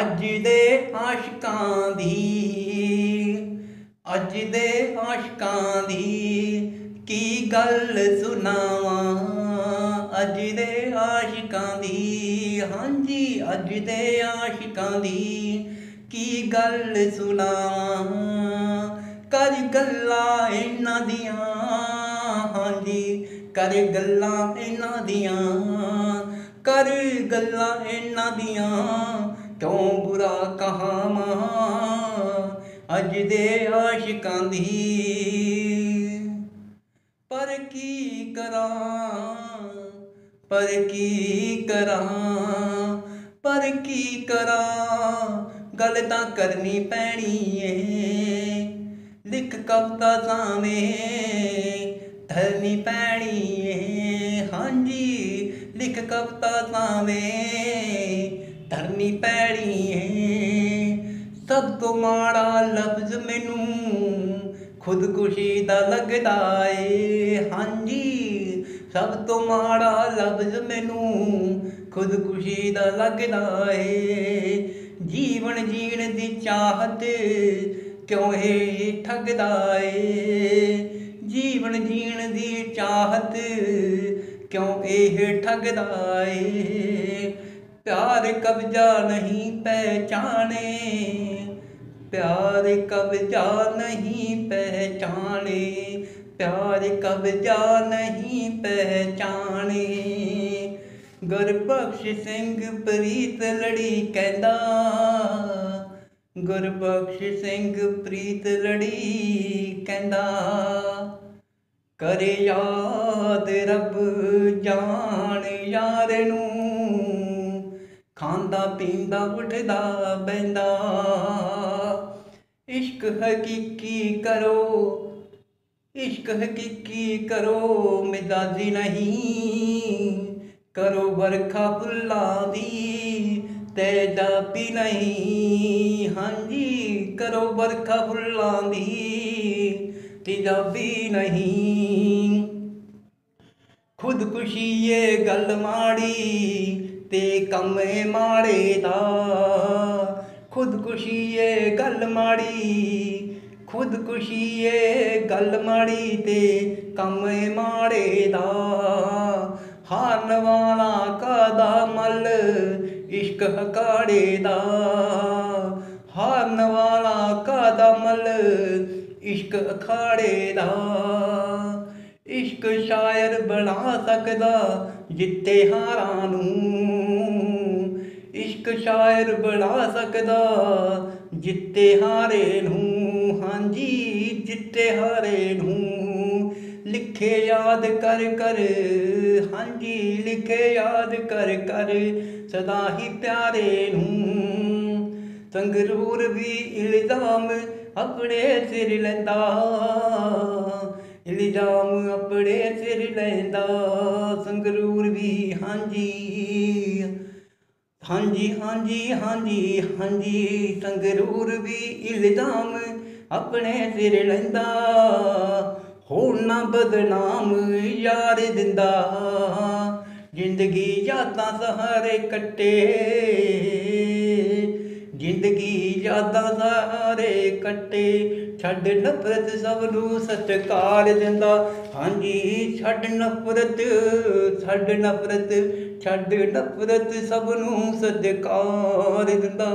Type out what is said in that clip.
ਅੱਜ ਦੇ ਆਸ਼ਕਾਂ ਦੀ, ਅੱਜ ਦੇ ਆਸ਼ਕਾਂ ਦੀ ਕੀ ਗੱਲ ਸੁਣਾਵਾਂ? ਅੱਜ ਦੇ ਆਸ਼ਕਾਂ ਦੀ, ਹਾਂਜੀ, ਅੱਜ ਦੇ ਆਸ਼ਿਕਾਂ ਦੀ ਕੀ ਗੱਲ ਸੁਣਾਵਾਂ? ਕਰ ਗੱਲਾਂ ਇਹਨਾਂ ਦੀਆਂ, ਹਾਂਜੀ, ਕਰ ਗੱਲਾਂ ਇਹਨਾਂ ਦੀਆਂ। ਕਰ ਗੱਲਾਂ ਇਹਨਾਂ ਦੀਆਂ। ਕਿਉਂ ਬੁਰਾ ਕਹਾਵਾਂ? ਅੱਜ ਦੇ ਆਸ਼ਿਕਾਂ ਦੀ। ਪਰ ਕੀ ਕਰਾਂ? ਪਰ ਕੀ ਕਰਾਂ? ਪਰ ਕੀ ਕਰਾਂ? ਗੱਲ ਤਾਂ ਕਰਨੀ ਪੈਣੀ ਏ। ਲਿਖ ਕਵਤਾ ਸਾਵੇਂ ਧਰਨੀ ਪੈਣੀ ਏ। ਹਾਂਜੀ। ਲਿਖ ਕਵਤਾ ਸਾਵੇਂ ਧਰਨੀ ਪੈਣੀ ਏ। ਸਭ ਤੋਂ ਮਾੜਾ ਲਫ਼ਜ਼ ਮੈਨੂੰ ਖੁਦਕੁਸ਼ੀ ਦਾ ਲੱਗਦਾ ਏ। ਹਾਂਜੀ, ਸਭ ਤੋਂ ਮਾੜਾ ਲਫ਼ਜ਼ ਮੈਨੂੰ ਖੁਦਕੁਸ਼ੀ ਦਾ ਲੱਗਦਾ ਏ। ਜੀਵਨ ਜੀਣ ਦੀ ਚਾਹਤ ਕਿਉਂ ਇਹ ਠੱਗਦਾ ਏ? ਜੀਵਨ ਜੀਣ ਦੀ ਚਾਹਤ ਕਿਉਂ ਇਹ ਠੱਗਦਾ ਏ ਪਿਆਰ ਕਬਜ਼ਾ ਨਹੀਂ ਪਹਿਚਾਣੇ। ਪਿਆਰ ਕਬਜ਼ਾ ਨਹੀਂ ਪਹਿਚਾਣੇ। ਪਿਆਰ ਕਬਜ਼ਾ ਨਹੀਂ ਪਹਿਚਾਣੇ। ਗੁਰਬਖਸ਼ ਸਿੰਘ ਪ੍ਰੀਤ ਲੜੀ ਕਹਿੰਦਾ ਗੁਰਬਖਸ਼ ਸਿੰਘ ਪ੍ਰੀਤ ਲੜੀ ਕਹਿੰਦਾ। ਕਰੇ ਯਾਦ ਰੱਬ ਜਾਣ ਯਾਰ ਨੂੰ। ਖਾਂਦਾ ਪੀਂਦਾ ਉੱਠਦਾ ਬੈੰਦਾ ਇਸ਼ਕ ਹਕੀਕੀ ਕਰੋ, ਇਸ਼ਕ ਹਕੀਕੀ ਕਰੋ, ਮਿਜ਼ਾਜੀ ਨਹੀਂ। ਕਰੋ ਵਰਖਾ ਫੁੱਲਾਂ ਦੀ, ਤੇਜ਼ਾਬੀ ਨਹੀਂ। ਹਾਂਜੀ, ਕਰੋ ਵਰਖਾ ਫੁੱਲਾਂ ਦੀ। ਤੇਜ਼ਾਬੀ ਨਹੀਂ। ਖੁਦਕੁਸ਼ੀ ਇਹ ਗੱਲ ਮਾੜੀ, ਤੇ ਕੰਮ ਮਾੜੇ ਦਾ। ਖੁਦਕੁਸ਼ੀ ਇਹ ਗੱਲ ਮਾੜੀ ਖੁਦਕੁਸ਼ੀ ਇਹ ਗੱਲ ਮਾੜੀ, ਤੇ ਕੰਮ ਮਾੜੇ ਦਾ। ਹਾਰਨ ਵਾਲਾ ਕਾਦਾ ਮਲ, ਇਸ਼ਕ ਹਕਾੜੇ ਦਾ। ਹਾਰਨ ਵਾਲਾ ਕਾਦਾ ਮਲ ਇਸ਼ਕ ਅਖਾੜੇ ਦਾ। ਇਸ਼ਕ ਸ਼ਾਇਰ ਬਣਾ ਸਕਦਾ ਜਿੱਤੇ ਹਾਰਾਂ ਨੂੰ। ਇਸ਼ਕ ਸ਼ਾਇਰ ਬਣਾ ਸਕਦਾ ਜਿੱਤੇ ਹਾਰੇ ਨੂੰ। ਹਾਂਜੀ, ਜਿੱਤੇ ਹਾਰੇ ਨੂੰ। ਲਿਖੇ ਯਾਦ ਕਰ ਕਰ, ਹਾਂਜੀ, ਲਿਖੇ ਯਾਦ ਕਰ ਕਰ ਸਦਾ ਹੀ ਪਿਆਰੇ ਨੂੰ। ਸੰਗਰੂਰ ਵੀ ਇਲਜ਼ਾਮ ਆਪਣੇ ਸਿਰ ਲੈਂਦਾ। ਇਲਜ਼ਾਮ ਆਪਣੇ ਸਿਰ ਲੈਂਦਾ। ਸੰਗਰੂਰ ਵੀ ਹਾਂਜੀ। ਹਾਂਜੀ ਹਾਂਜੀ ਹਾਂਜੀ ਹਾਂਜੀ। ਸੰਗਰੂਰ ਵੀ ਇਲਜ਼ਾਮ ਆਪਣੇ ਸਿਰ ਲੈਂਦਾ। ਹੁਣ ਨਾ ਬਦਨਾਮ ਯਾਰ ਦਿੰਦਾ। ਜ਼ਿੰਦਗੀ ਯਾਦਾਂ ਸਹਾਰੇ ਕੱਟੇ। ਜ਼ਿੰਦਗੀ ਯਾਦਾਂ ਸਾਰੇ ਕੱਟੇ। ਛੱਡ ਨਫ਼ਰਤ ਸਭ ਨੂੰ ਸਤਿਕਾਰ ਦਿੰਦਾ। ਹਾਂਜੀ, ਛੱਡ ਨਫ਼ਰਤ ਛੱਡ ਨਫ਼ਰਤ ਛੱਡ ਨਫ਼ਰਤ ਸਭ ਨੂੰ ਸਤਿਕਾਰ ਦਿੰਦਾ।